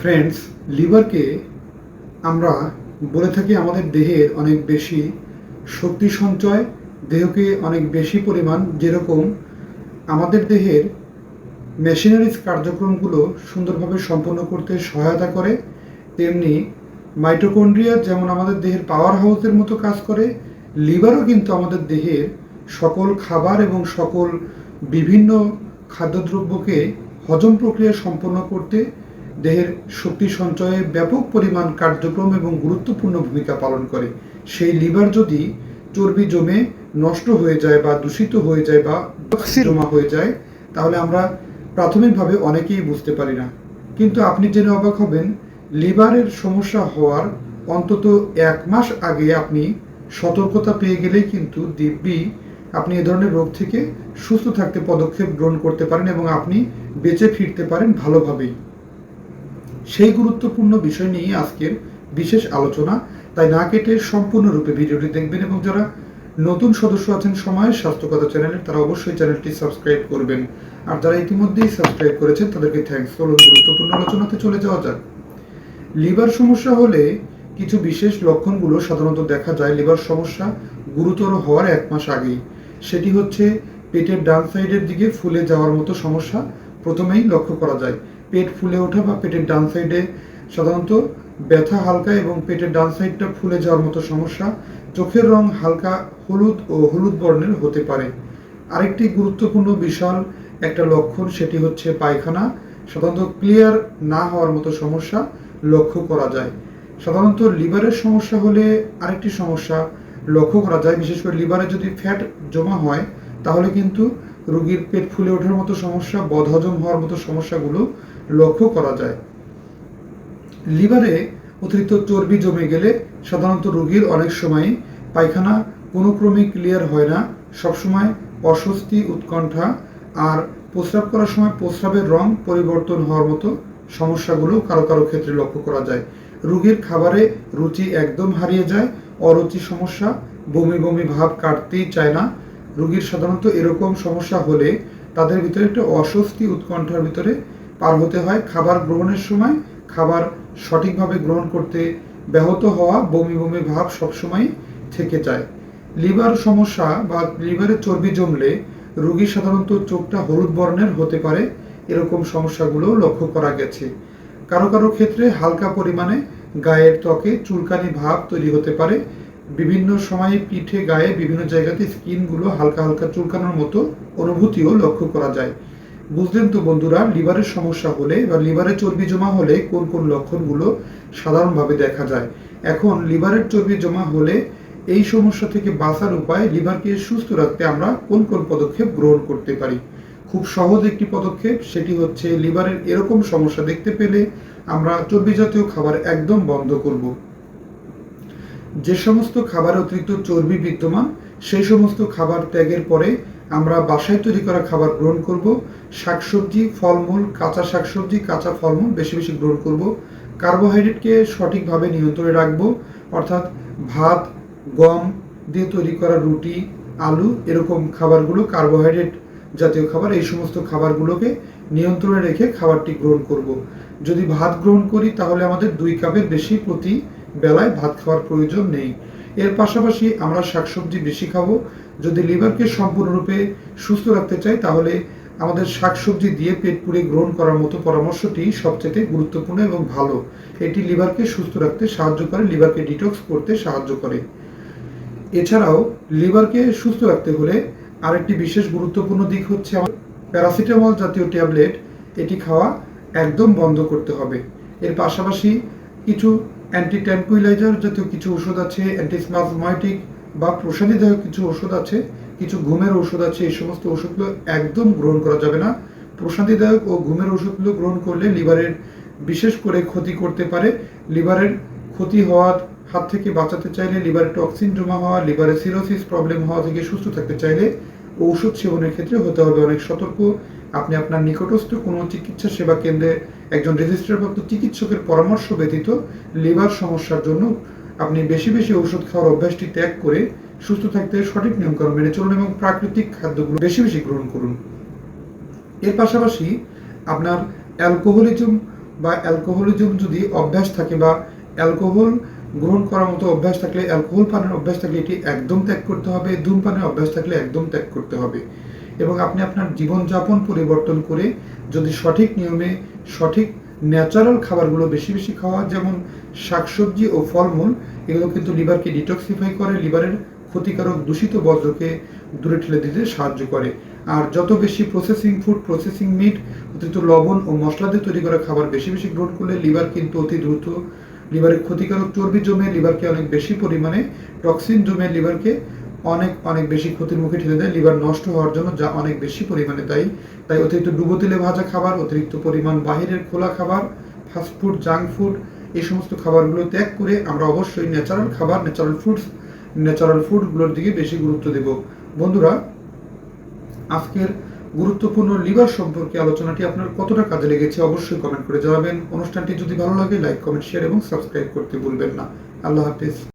Friends লিভারকে আমরা বলে থাকি আমাদের দেহের অনেক বেশি শক্তি সঞ্চয়, দেহকে অনেক বেশি পরিমাণ, যেরকম আমাদের দেহের মেশিনারিজ কার্যক্রমগুলো সুন্দরভাবে সম্পন্ন করতে সহায়তা করে, তেমনি মাইটোকন্ড্রিয়া যেমন আমাদের দেহের পাওয়ার হাউসের মতো কাজ করে লিভারও কিন্তু আমাদের দেহের সকল খাবার এবং সকল বিভিন্ন খাদ্যদ্রব্যকে হজম প্রক্রিয়া সম্পন্ন করতে দেহের শক্তি সঞ্চয়ে ব্যাপক পরিমাণ কার্যক্রম এবং গুরুত্বপূর্ণ ভূমিকা পালন করে। সেই লিভার যদি চর্বি জমে নষ্ট হয়ে যায় বা দূষিত হয়ে যায় বা জমা হয়ে যায় তাহলে আমরা প্রাথমিকভাবে অনেকেই বুঝতে পারি না। কিন্তু আপনি জেনে অবাক হবেন লিভারের সমস্যা হওয়ার অন্তত এক মাস আগে আপনি সতর্কতা পেয়ে গেলেই কিন্তু দিব্যি আপনি এ ধরনের রোগ থেকে সুস্থ থাকতে পদক্ষেপ গ্রহণ করতে পারেন এবং আপনি বেঁচে ফিরতে পারেন ভালোভাবেই। সেই গুরুত্বপূর্ণ বিষয় নিয়ে আজকের বিশেষ আলোচনা। তাই না কেটে সম্পূর্ণরূপে ভিডিওটি দেখবেন এবং যারা নতুন সদস্য আছেন সময় স্বাস্থ্যকতা চ্যানেলের, তারা অবশ্যই চ্যানেলটি সাবস্ক্রাইব করবেন। আর যারা ইতিমধ্যেই সাবস্ক্রাইব করেছেন, তাদেরকে থ্যাঙ্কস চলুন গুরুত্বপূর্ণ আলোচনাতে চলে যাওয়া যাক। লিভার সমস্যা হলে কিছু বিশেষ লক্ষণগুলো সাধারণত দেখা যায়। লিভার সমস্যা গুরুতর হওয়ার এক মাস আগেই। সেটি হচ্ছে পেটের ডান সাইডের দিকে ফুলে যাওয়ার মতো সমস্যা প্রথমেই লক্ষ্য করা যায়। পেট ফুলে ওঠা বা পেটের ডান সাইডে। সাধারণত ব্যথা হালকা এবং পেটের ডান সাইডটা ফুলে যাওয়ার মতো সমস্যা। চোখের রং হালকা হলুদ ও হলুদ বর্ণের হতে পারে। আরেকটি গুরুত্বপূর্ণ বিশাল একটা লক্ষণ, সেটি হচ্ছে পায়খানা। সাধারণত ক্লিয়ার না হওয়ার মতো সমস্যা লক্ষ্য করা যায়। সাধারণত লিভারের সমস্যা হলে আরেকটি সমস্যা লক্ষ্য করা যায়। বিশেষ করে লিভারে যদি ফ্যাট জমা হয়, তাহলে কিন্তু রোগীর পেট ফুলে ওঠার মতো সমস্যা, বদহজম হওয়ার মতো সমস্যাগুলো লক্ষ্য করা যায়। লিভারে অতিরিক্ত চর্বি জমে গেলে সাধারণত রোগীর অনেক সময় পায়খানা কোনো ক্রমে ক্লিয়ার হয় না। সবসময় অস্বস্তি, উৎকণ্ঠা আর প্রস্রাব করার সময় প্রস্রাবের রং পরিবর্তন হওয়ার মতো সমস্যাগুলো কারও কারও ক্ষেত্রে লক্ষ্য করা যায়। রোগীর খাবারে রুচি একদম হারিয়ে যায়, অরুচি সমস্যা, বমি বমি ভাব কাটতেই চায় না রোগীর সাধারণত এরকম সমস্যা হলে তাদের ভিতরে একটা অস্বস্তি উৎকণ্ঠার ভিতরে পার হতে হয়। খাবার গ্রহণের সময় খাবার সঠিকভাবে গ্রহণ করতে ব্যাহত হওয়া বমি বমি ভাব সবসময় থেকে যায়। লিভার সমস্যা বা লিভারে চর্বি জমলে রোগী সাধারণত চোখটা হলুদ বর্ণের হতে পারে। এরকম সমস্যাগুলো লক্ষ্য করা গেছে। কারও কারও ক্ষেত্রে হালকা পরিমাণে গায়ের ত্বকে চুলকানি ভাব তৈরি হতে পারে। বিভিন্ন সময়ে পিঠে, গায়ে বিভিন্ন জায়গাতে স্কিনগুলো হালকা হালকা চুলকানোর মতো অনুভূতিও লক্ষ্য করা যায়। বুঝলেন তো বন্ধুরা, লিভারের সমস্যা হলে বা লিভারে চর্বি জমা হলে কোন কোন লক্ষণগুলো সাধারণভাবে দেখা যায়? এখন লিভারের চর্বি জমা হলে এই সমস্যা থেকে বাঁচার উপায় লিভারকে সুস্থ রাখতে আমরা কোন কোন পদক্ষেপ গ্রহণ করতে পারি? খুব সহজ একটি পদক্ষেপ, সেটি হচ্ছে লিভারের এরকম সমস্যা দেখতে পেলে আমরা চর্বি জাতীয় খাবার একদম বন্ধ করব। যে সমস্ত খাবারে অতিরিক্ত চর্বি বিদ্যমান, সেই সমস্ত খাবার ত্যাগের পরে আমরা বাসায় তৈরি করা খাবার গ্রহণ করব। শাকসবজি, ফলমূল, কাঁচা শাকসবজি, কাঁচা ফলমূল বেশি বেশি গ্রহণ করব। কার্বোহাইড্রেটকে সঠিকভাবে নিয়ন্ত্রণে রাখব। অর্থাৎ ভাত, গম দিয়ে তৈরি করা রুটি, আলু এরকম খাবারগুলো, কার্বোহাইড্রেট জাতীয় খাবার, এই সমস্ত খাবারগুলোকে নিয়ন্ত্রণে রেখে খাবারটি গ্রহণ করব। যদি ভাত গ্রহণ করি, তাহলে আমাদের দুই কাপের বেশি প্রতি বেলায় ভাত খাওয়ার প্রয়োজন নেই। এর পাশাপাশি আমরা শাকসবজি বেশি খাব। যদি লিভারকে সম্পূর্ণরূপে সুস্থ রাখতে চাই, তাহলে আমাদের শাকসবজি দিয়ে পেট পুড়ে গ্রহণ করার মতো পরামর্শটি সবচেয়ে গুরুত্বপূর্ণ এবং ভালো। এটি লিভারকে সুস্থ রাখতে সাহায্য করে, লিভারকে ডিটক্স করতে সাহায্য করে। এছাড়াও, লিভারকে সুস্থ রাখতে হলে আরেকটি বিশেষ গুরুত্বপূর্ণ দিক হচ্ছে প্যারাসিটামল জাতীয় ট্যাবলেট। এটি খাওয়া একদম বন্ধ করতে হবে। এর পাশাপাশি কিছু অ্যান্টি ট্যাঙ্কুইলাইজার জাতীয় কিছু ওষুধ আছে অ্যান্টিসমাজমাইটিক বা প্রসাদীদায়ক কিছু ওষুধ আছে, কিছু ঘুমের ওষুধ আছে, এই সমস্ত ওষুধগুলো একদম গ্রহণ করা যাবে না। প্রশান্তিদায়ক ও ঘুমের ওষুধগুলো গ্রহণ করলে লিভারের বিশেষ করে ক্ষতি করতে পারে। লিভারের ক্ষতি হওয়ার হাত থেকে বাঁচাতে চাইলে লিভারে টক্সিন জমা হওয়া, লিভারে সিরোসিস প্রবলেম হওয়া থেকে সুস্থ থাকতে চাইলে ঔষধ সেবনের ক্ষেত্রে হতে হবে। অনেক সতর্ক আপনি আপনার নিকটস্থ কোনো চিকিৎসা সেবা কেন্দ্রে একজন রেজিস্টারপ্রাপ্ত চিকিৎসকের পরামর্শ ব্যতীত লিভার সমস্যার জন্য আপনি বেশি বেশি ওষুধ খাওয়ার অভ্যাসটি ত্যাগ করে সুস্থ থাকতে সঠিক নিয়মকানুন মেনে চলুন এবং প্রাকৃতিক খাদ্যগুলো বেশি বেশি গ্রহণ করুন। এর পাশাপাশি আপনার অ্যালকোহলিজম বা অ্যালকোহলিজম যদি অভ্যাস থাকে বা অ্যালকোহল গ্রহণ করার মতো অভ্যাস থাকলে, অ্যালকোহল পানের অভ্যাস থাকলে এটি একদম ত্যাগ করতে হবে ধূমপানের অভ্যাস থাকলে একদম ত্যাগ করতে হবে। এবং আপনি আপনার জীবনযাপন পরিবর্তন করে যদি সঠিক নিয়মে সঠিক ন্যাচারাল খাবারগুলো বেশি বেশি খাওয়া যেমন শাকসবজি ও ফলমূল, এগুলো কিন্তু লিভারকে ডিটক্সিফাই করে, লিভারের ক্ষতিকারক দূষিত বজ্রকে দূরে ঠেলে দিতে সাহায্য করে। আর যত বেশি প্রসেসিং ফুড প্রসেসিং মিট অতিরিক্ত লবণ ও মশলা দিয়ে তৈরি করা খাবার বেশি বেশি গ্রহণ করলে লিভার কিন্তু অতি দ্রুত লিভারের ক্ষতিকারক চর্বি জমে, লিভারকে অনেক বেশি পরিমাণে টক্সিন জমে, লিভারকে অনেক অনেক বেশি ক্ষতির মুখে ঠেলে দেয়, লিভার নষ্ট হওয়ার জন্য যা অনেক বেশি পরিমাণে দায়ী। তাই অতিরিক্ত ডুবো তেলে ভাজা খাবার, অতিরিক্ত পরিমাণ বাহিরের খোলা খাবার ফাস্টফুড জাঙ্ক ফুড এই সমস্ত খাবারগুলো ত্যাগ করে আমরা অবশ্যই ন্যাচারাল খাবার ন্যাচারাল ফুডস ন্যাচারাল ফুডগুলোর দিকে বেশি গুরুত্ব দেব। বন্ধুরা, আজকের গুরুত্বপূর্ণ লিভার সম্পর্কে আলোচনাটি আপনার কতটা কাজে লেগেছে অবশ্যই কমেন্ট করে জানাবেন। অনুষ্ঠানটি যদি ভালো লাগে লাইক কমেন্ট শেয়ার এবং সাবস্ক্রাইব করতে ভুলবেন না। আল্লাহ হাফিজ।